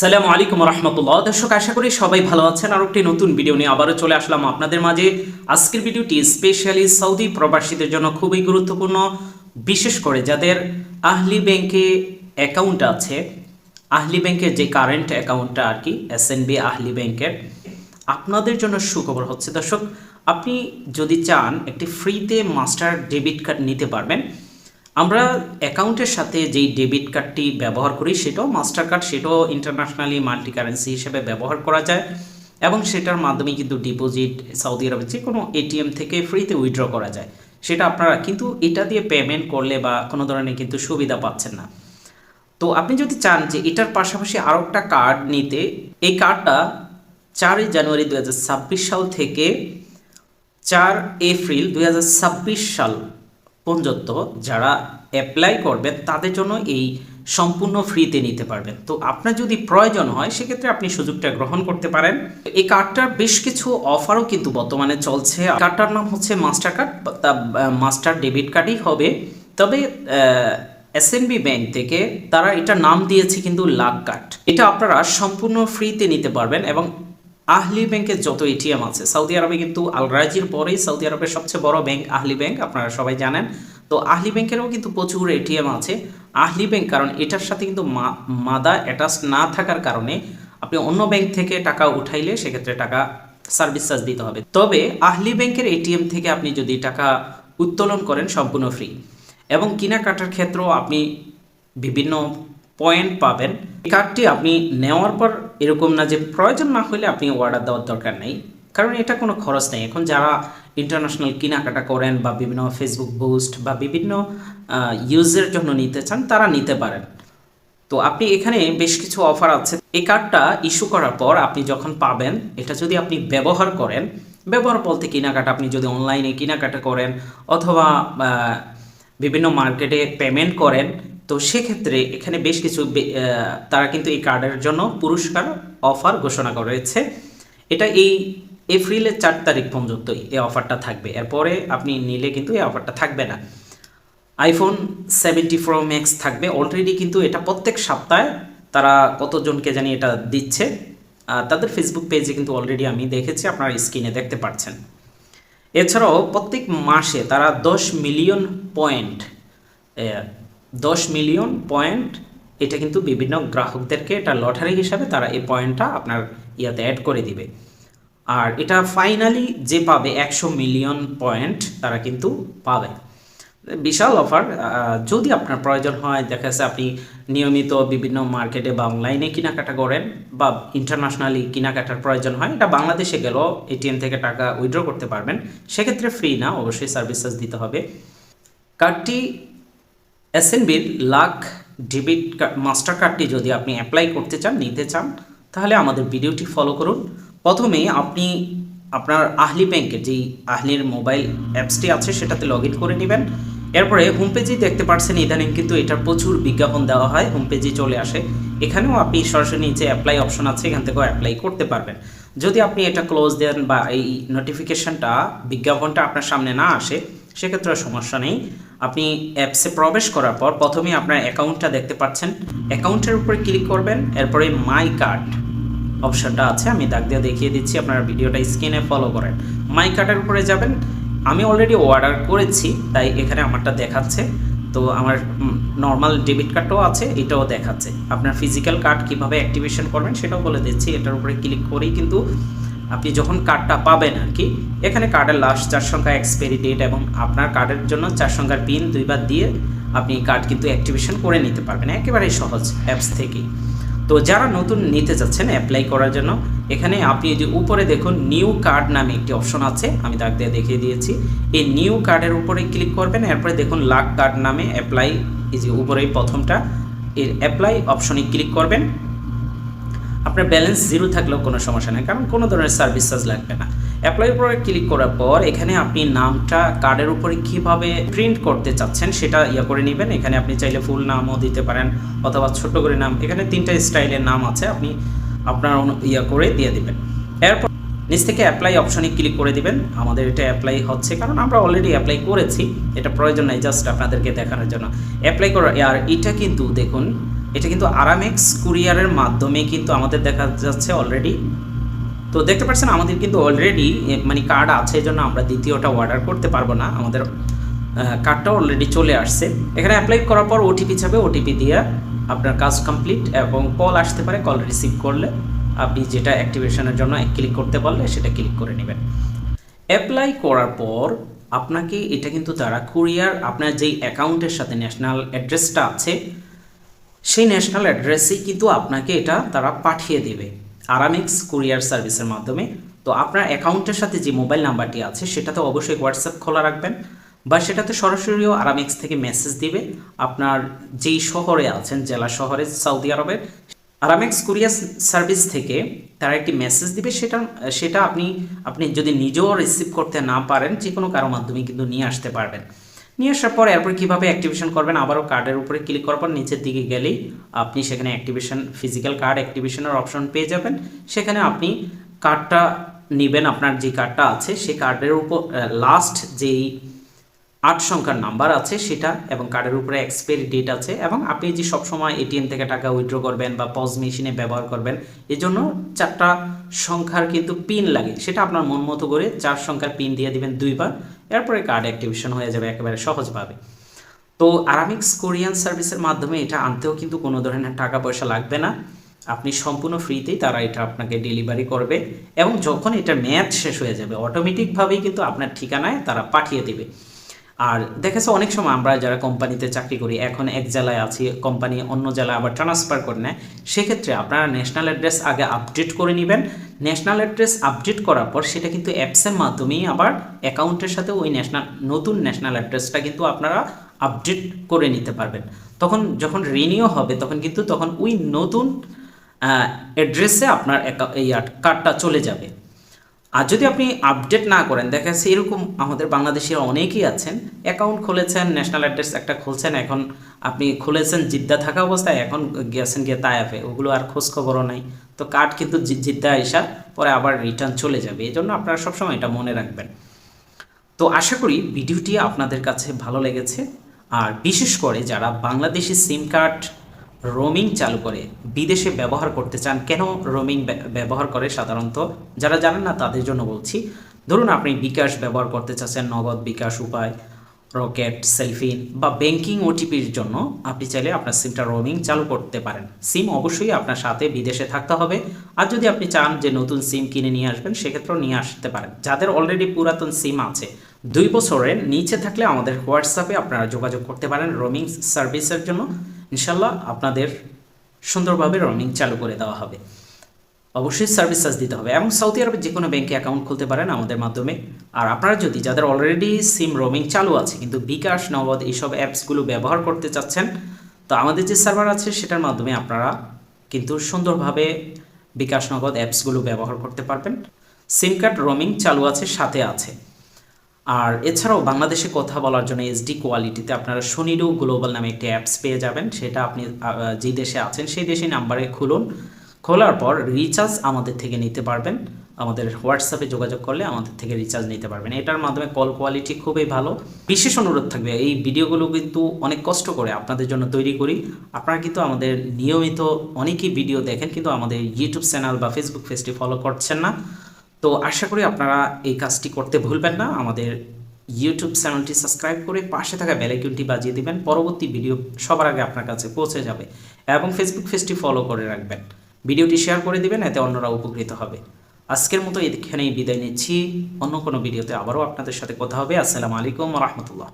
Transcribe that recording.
সালামু আলাইকুম রহমতুল্লাহ। দর্শক, আশা করি সবাই ভালো আছেন। আর একটি নতুন ভিডিও নিয়ে আবারও চলে আসলাম আপনাদের মাঝে। আজকের ভিডিওটি স্পেশালি সৌদি প্রবাসীদের জন্য খুবই গুরুত্বপূর্ণ, বিশেষ করে যাদের আহলি ব্যাংকে অ্যাকাউন্ট আছে। আহলি ব্যাংকের যে কারেন্ট অ্যাকাউন্টটা আর কি এস এন বি আহলি ব্যাংকের, আপনাদের জন্য সুখবর হচ্ছে, দর্শক, আপনি যদি চান একটি ফ্রিতে মাস্টার ডেবিট কার্ড নিতে পারবেন। আমরা অ্যাকাউন্টের সাথে যেই ডেবিট কার্ডটি ব্যবহার করি, সেটাও মাস্টার কার্ড সেটাও ইন্টারন্যাশনালি মাল্টি কারেন্সি হিসেবে ব্যবহার করা যায় এবং সেটার মাধ্যমে কিন্তু ডিপোজিট সৌদি আরবে যে কোনো এটিএম থেকে ফ্রিতে উইথড্র করা যায়। সেটা আপনারা কিন্তু এটা দিয়ে পেমেন্ট করলে বা কোনো ধরনের কিন্তু সুবিধা পাচ্ছেন না। তো আপনি যদি চান যে এটার পাশাপাশি আরও একটা কার্ড নিতে, এই কার্ডটা চারই জানুয়ারি দু হাজার ছাব্বিশ সাল থেকে চার এপ্রিল দু হাজার ছাব্বিশ সাল পর্যন্ত যারা অ্যাপ্লাই করবেন তাদের জন্য এই সম্পূর্ণ ফ্রিতে নিতে পারবেন। তো আপনার যদি প্রয়োজন হয়, সেক্ষেত্রে আপনি সুযোগটা গ্রহণ করতে পারেন। এই কার্ডটার বেশ কিছু অফারও কিন্তু বর্তমানে চলছে। কার্ডটার নাম হচ্ছে মাস্টার কার্ড তা মাস্টার ডেবিট কার্ডই হবে। তবে এসএনবি ব্যাংক থেকে তারা এটা নাম দিয়েছে কিন্তু লাখ কার্ড এটা আপনারা সম্পূর্ণ ফ্রিতে নিতে পারবেন এবং আহলি ব্যাংকের যত এটিএম আছে, সৌদি আরবে কিন্তু আল রাজির পরেই সৌদি আরবের সবচেয়ে বড় ব্যাংক আহলি ব্যাংক, আপনারা সবাই জানেন। তো আহলি ব্যাংকেরও কিন্তু প্রচুর এটিএম আছে। আহলি ব্যাংক, কারণ এটার সাথে কিন্তু মাদা অ্যাটাচ না থাকার কারণে আপনি অন্য ব্যাংক থেকে টাকা উঠাইলে সেক্ষেত্রে টাকা সার্ভিস চার্জ দিতে হবে। তবে আহলি ব্যাংকের এটিএম থেকে আপনি যদি টাকা উত্তোলন করেন সম্পূর্ণ ফ্রি এবং কেনাকাটার ক্ষেত্রেও আপনি বিভিন্ন পয়েন্ট পাবেন। এই কার্ডটি আপনি নেওয়ার পর এরকম না যে প্রয়োজন না হলে আপনি অর্ডার দেওয়ার দরকার নেই। কারণ এটা কোনো খরচ নেই। এখন যারা ইন্টারন্যাশনাল কেনাকাটা করেন বা বিভিন্ন ফেসবুক বুস্ট বা বিভিন্ন ইউজের জন্য নিতে চান, তারা নিতে পারেন। তো আপনি এখানে বেশ কিছু অফার আছে। এই কার্ডটা ইস্যু করার পর আপনি যখন পাবেন, এটা যদি আপনি ব্যবহার করেন, ব্যবহার বলতে কেনাকাটা, আপনি যদি অনলাইনে কেনাকাটা করেন অথবা বিভিন্ন মার্কেটে পেমেন্ট করেন তো সেক্ষেত্রে এখানে বেশ কিছু তারা কিন্তু এই কার্ডের জন্য পুরস্কার, অফার ঘোষণা করেছে। এটা এই এপ্রিলের চার তারিখ পর্যন্ত এই অফারটা থাকবে। এরপরে আপনি নিলে কিন্তু এই অফারটা থাকবে না। আইফোন সেভেন্টি প্রো ম্যাক্স থাকবে। অলরেডি কিন্তু এটা প্রত্যেক সপ্তাহে তারা কতজনকে জানি এটা দিচ্ছে। তাদের ফেসবুক পেজে কিন্তু অলরেডি আমি দেখেছি, আপনারা স্ক্রিনে দেখতে পাচ্ছেন। এছাড়াও প্রত্যেক মাসে তারা দশ মিলিয়ন পয়েন্ট দশ মিলিয়ন পয়েন্ট, এটা কিন্তু বিভিন্ন গ্রাহকদেরকে এটা লটারি হিসাবে তারা এই পয়েন্টটা আপনার ইয়াতে অ্যাড করে দিবে। আর এটা ফাইনালি যে পাবে একশো মিলিয়ন পয়েন্ট, তারা কিন্তু পাবে। বিশাল অফার যদি আপনার প্রয়োজন হয়, দেখা যাচ্ছে আপনি নিয়মিত বিভিন্ন মার্কেটে বা অনলাইনে কেনাকাটা করেন বা ইন্টারন্যাশনালি কেনাকাটার প্রয়োজন হয়, এটা বাংলাদেশে গেলেও এটিএম থেকে টাকা উইথড্র করতে পারবেন। সেক্ষেত্রে ফ্রি না, অবশ্যই সার্ভিস চার্জ দিতে হবে। কার্ডটি এসএনবির লাখ ডেবিট মাস্টার কার্ডটি যদি আপনি অ্যাপ্লাই করতে চান, নিতে চান, তাহলে আমাদের ভিডিওটি ফলো করুন। প্রথমে আপনি আপনার আহলি ব্যাংকের যেই আহলির মোবাইল অ্যাপসটি আছে, সেটাতে লগ করে নেবেন। এরপরে হোম পেজেই দেখতে পাচ্ছেন ইদানিং কিন্তু এটার প্রচুর বিজ্ঞাপন দেওয়া হয় হোম পেজে চলে আসে। এখানেও আপনি সরাসরি নিচে অ্যাপ্লাই অপশন আছে, এখান থেকেও অ্যাপ্লাই করতে পারবেন। যদি আপনি এটা ক্লোজ দেন বা এই নোটিফিকেশনটা বিজ্ঞাপনটা আপনার সামনে না আসে, সেক্ষেত্রে সমস্যা নেই। আপনি অ্যাপসে প্রবেশ করার পর প্রথমেই আপনার অ্যাকাউন্টটা দেখতে পাচ্ছেন। অ্যাকাউন্টের উপরে ক্লিক করবেন, এরপরে মাই কার্ড অপশনটা আছে, আমি দাগ দিয়ে দেখিয়ে দিচ্ছি, আপনারা ভিডিওটা স্ক্রিনে ফলো করেন। মাই কার্ডের উপরে যাবেন। আমি অলরেডি অর্ডার করেছি, তাই এখানে আমারটা দেখাচ্ছে। তো আমার নর্মাল ডেবিট কার্ডটাও আছে, এটাও দেখাচ্ছে। আপনার ফিজিক্যাল কার্ড কীভাবে অ্যাক্টিভেশন করবেন সেটাও বলে দিচ্ছি, এটার উপরে ক্লিক করেই কিন্তু আপনি যখন কার্ডটা পাবেন আর কি এখানে কার্ডের লাস্ট চার সংখ্যা এক্সপায়ারি ডেট এবং আপনার কার্ডের জন্য চার সংখ্যার পিন দুইবার দিয়ে আপনি কার্ড কিন্তু অ্যাক্টিভেশন করে নিতে পারবেন। একেবারেই সহজ অ্যাপস থেকেই তো যারা নতুন নিতে যাচ্ছেন অ্যাপ্লাই করার জন্য, এখানে আপনি যে উপরে দেখুন নিউ কার্ড নামে একটি অপশন আছে, আমি দাগ দিয়ে দেখিয়ে দিয়েছি। এই নিউ কার্ডের উপরে ক্লিক করবেন, এরপরে দেখুন লাক কার্ড নামে অ্যাপ্লাই এই যে উপরেই প্রথমটা, এর অ্যাপ্লাই অপশনে ক্লিক করবেন। আপনার ব্যালেন্স জিরো থাকলেও কোনো সমস্যা নেই, কারণ কোনো ধরনের সার্ভিস চার্জ লাগবে না। অ্যাপ্লাই উপরে ক্লিক করার পর এখানে আপনি নামটা কার্ডের উপরে কীভাবে প্রিন্ট করতে চাচ্ছেন সেটা ইয়ে করে নেবেন। এখানে আপনি চাইলে ফুল নামও দিতে পারেন অথবা ছোট করে নাম, এখানে তিনটা স্টাইলের নাম আছে, আপনি আপনার ইয়া করে দিয়ে দিবেন। এরপর নিচ থেকে অ্যাপ্লাই অপশনে ক্লিক করে দিবেন। আমাদের এটা অ্যাপ্লাই হচ্ছে, কারণ আমরা অলরেডি অ্যাপ্লাই করেছি, এটা প্রয়োজন নাই জাস্ট আপনাদেরকে দেখানোর জন্য। অ্যাপ্লাই করার, আর এটা কিন্তু দেখুন এটা কিন্তু আরামেক্স কুরিয়ারের মাধ্যমে কিন্তু আমাদের দেখা যাচ্ছে অলরেডি তো দেখতে পাচ্ছেন, আমাদের কিন্তু অলরেডি মানে কার্ড আছে জন্য আমরা দ্বিতীয়টা অর্ডার করতে পারব না। আমাদের কার্ডটা অলরেডি চলে আসছে। এখানে অ্যাপ্লাই করার পর ওটিপি যাবে ওটিপি দিয়ে আপনার কাজ কমপ্লিট এবং কল আসতে পারে কল রিসিভ করলে। আপনি যেটা অ্যাক্টিভেশনের জন্য ক্লিক করতে বললে সেটা ক্লিক করে নেবেন। অ্যাপ্লাই করার পর আপনাকে এটা কিন্তু তারা কুরিয়ার আপনার যেই অ্যাকাউন্টের সাথে ন্যাশনাল অ্যাড্রেসটা আছে সেই ন্যাশনাল অ্যাড্রেসেই কিন্তু আপনাকে এটা তারা পাঠিয়ে দেবে। আরামিক্স কুরিয়ার সার্ভিসের মাধ্যমে। তো আপনার অ্যাকাউন্টের সাথে যে মোবাইল নাম্বারটি আছে, সেটাতে অবশ্যই হোয়াটসঅ্যাপ খোলা রাখবেন বা সেটাতে সরাসরিও আরামিক্স থেকে মেসেজ দিবে। আপনার যেই শহরে আছেন, জেলা শহরে সৌদি আরবের আরামেক্স কুরিয়ার সার্ভিস থেকে তারা একটি মেসেজ দিবে। সেটা সেটা আপনি আপনি যদি নিজেও রিসিভ করতে না পারেন যে কোনো কারও মাধ্যমে কিন্তু নিয়ে আসতে পারবেন। নিয়ে আসার পর এরপর কীভাবে অ্যাক্টিভেশন করবেন? আবারও কার্ডের উপরে ক্লিক করার পর নিচের দিকে গেলেই আপনি সেখানে অ্যাক্টিভেশন ফিজিক্যাল কার্ড অ্যাক্টিভেশনের অপশন পেয়ে যাবেন। সেখানে আপনি কার্ডটা নেবেন, আপনার যে কার্ডটা আছে সেই কার্ডের উপর লাস্ট যেই আট সংখ্যার নাম্বার আছে সেটা এবং কার্ডের উপরে এক্সপায়ারি ডেট আছে এবং আপনি যে সবসময় এটিএম থেকে টাকা উইথড্র করবেন বা পজ মেশিনে ব্যবহার করবেন, এজন্য চারটা সংখ্যার কিন্তু পিন লাগে। সেটা আপনার মন মতো করে চার সংখ্যার পিন দিয়ে দিবেন দুইবার। এরপরে কার্ড অ্যাক্টিভেশন হয়ে যাবে একেবারে সহজভাবে। তো আরামিক্স কোরিয়ান সার্ভিসের মাধ্যমে এটা আনতেও কিন্তু কোনো ধরনের টাকা পয়সা লাগবে না। আপনি সম্পূর্ণ ফ্রিতেই তারা এটা আপনাকে ডেলিভারি করবে এবং যখন এটা ম্যাচ শেষ হয়ে যাবে অটোমেটিকভাবেই কিন্তু আপনার ঠিকানায় তারা পাঠিয়ে দেবে। আর দেখেছে অনেক সময় আমরা যারা কোম্পানিতে চাকরি করি, এখন এক জেলায় আছি, কোম্পানি অন্য জেলায় আবার ট্রান্সফার করে নেয়, সেক্ষেত্রে আপনারা ন্যাশনাল অ্যাড্রেস আগে আপডেট করে নেবেন। ন্যাশনাল অ্যাড্রেস আপডেট করার পর সেটা কিন্তু অ্যাপসের মাধ্যমেই আবার অ্যাকাউন্টের সাথে ওই ন্যাশনাল নতুন ন্যাশনাল অ্যাড্রেসটা কিন্তু আপনারা আপডেট করে নিতে পারবেন। তখন যখন রিনিউ হবে, তখন কিন্তু তখন ওই নতুন অ্যাড্রেসে আপনার এই কার্ডটা চলে যাবে। আর যদি আপনি আপডেট না করেন দেখা যাচ্ছে এরকম আমাদের বাংলাদেশের অনেকেই আছেন অ্যাকাউন্ট খুলেছেন ন্যাশনাল অ্যাড্রেস একটা খুলছেন, এখন আপনি খুলেছেন, জিদ্দা থাকা অবস্থায়, এখন গেছেন গিয়ে তায়াফে ওগুলো আর খোঁজখবরও নাই। তো কার্ড কিন্তু জিদ্দা এসা পরে আবার রিটার্ন চলে যাবে এই জন্য আপনারা সবসময় এটা মনে রাখবেন। তো আশা করি ভিডিওটি আপনাদের কাছে ভালো লেগেছে, আর বিশেষ করে যারা বাংলাদেশি সিম কার্ড রোমিং চালু করে, বিদেশে ব্যবহার করতে চান, কেন রোমিং ব্যবহার করে সাধারণত? যারা জানেন না, তাদের জন্য বলছি। ধরুন আপনি বিকাশ ব্যবহার করতে চাচ্ছেন, নগদ বিকাশ উপায়, রকেট, সেলফিন বা ব্যাংকিং ওটিপির জন্য, আপনি চাইলে আপনার সিমটা রোমিং চালু করতে পারেন। সিম অবশ্যই আপনার সাথে বিদেশে থাকতে হবে। আর যদি আপনি চান যে নতুন সিম কিনে নিয়ে আসবেন, সেক্ষেত্রেও নিয়ে আসতে পারেন। যাদের অলরেডি পুরাতন সিম আছে, দুই বছরের নিচে থাকলে আমাদের হোয়াটসঅ্যাপে আপনারা যোগাযোগ করতে পারেন রোমিং সার্ভিসের জন্য। ইনশাল্লাহ আপনাদের সুন্দরভাবে রোমিং চালু করে দেওয়া হবে। অবশ্যই সার্ভিস চার্জ দিতে হবে এবং সৌদি আরবে যে কোনো ব্যাংকে অ্যাকাউন্ট খুলতে পারেন আমাদের মাধ্যমে। আর আপনারা যদি যাদের অলরেডি সিম রোমিং চালু আছে, কিন্তু বিকাশ, নগদ এইসব অ্যাপসগুলো ব্যবহার করতে চাচ্ছেন, তো আমাদের যে সার্ভার আছে সেটার মাধ্যমে আপনারা কিন্তু সুন্দরভাবে বিকাশ, নগদ অ্যাপসগুলো ব্যবহার করতে পারবেন। সিম কার্ড রোমিং চালু আছে, সাথে আছে। আর এছাড়াও বাংলাদেশে কথা বলার জন্য এইচডি কোয়ালিটিতে আপনারা শনিডু গ্লোবাল নামে একটি অ্যাপস পেয়ে যাবেন। সেটা আপনি যে দেশে আছেন সেই দেশে নাম্বারে খুলুন। খোলার পর রিচার্জ আমাদের থেকে নিতে পারবেন। আমাদের হোয়াটসঅ্যাপে যোগাযোগ করলে আমাদের থেকে রিচার্জ নিতে পারবেন। এটার মাধ্যমে কল কোয়ালিটি খুবই ভালো। বিশেষ অনুরোধ থাকবে, এই ভিডিওগুলো কিন্তু অনেক কষ্ট করে আপনাদের জন্য তৈরি করি। আপনারা কিন্তু আমাদের নিয়মিত অনেকই ভিডিও দেখেন, কিন্তু আমাদের ইউটিউব চ্যানেল বা ফেসবুক পেজটি ফলো করছেন না। তো আশা করি আপনারা এই কাজটি করতে ভুলবেন না। আমাদের ইউটিউব চ্যানেলটি সাবস্ক্রাইব করে পাশে থাকা বেলাইকনটি বাজিয়ে দিবেন। পরবর্তী ভিডিও সবার আগে আপনার কাছে পৌঁছে যাবে এবং ফেসবুক পেজটি ফলো করে রাখবেন। ভিডিওটি শেয়ার করে দিবেন, এতে অন্যরা উপকৃত হবে। আজকের মতো এখানেই বিদায় নিচ্ছি। অন্য কোনো ভিডিওতে আবারও আপনাদের সাথে কথা হবে। আসসালামু আলাইকুম রহমতুল্লাহ।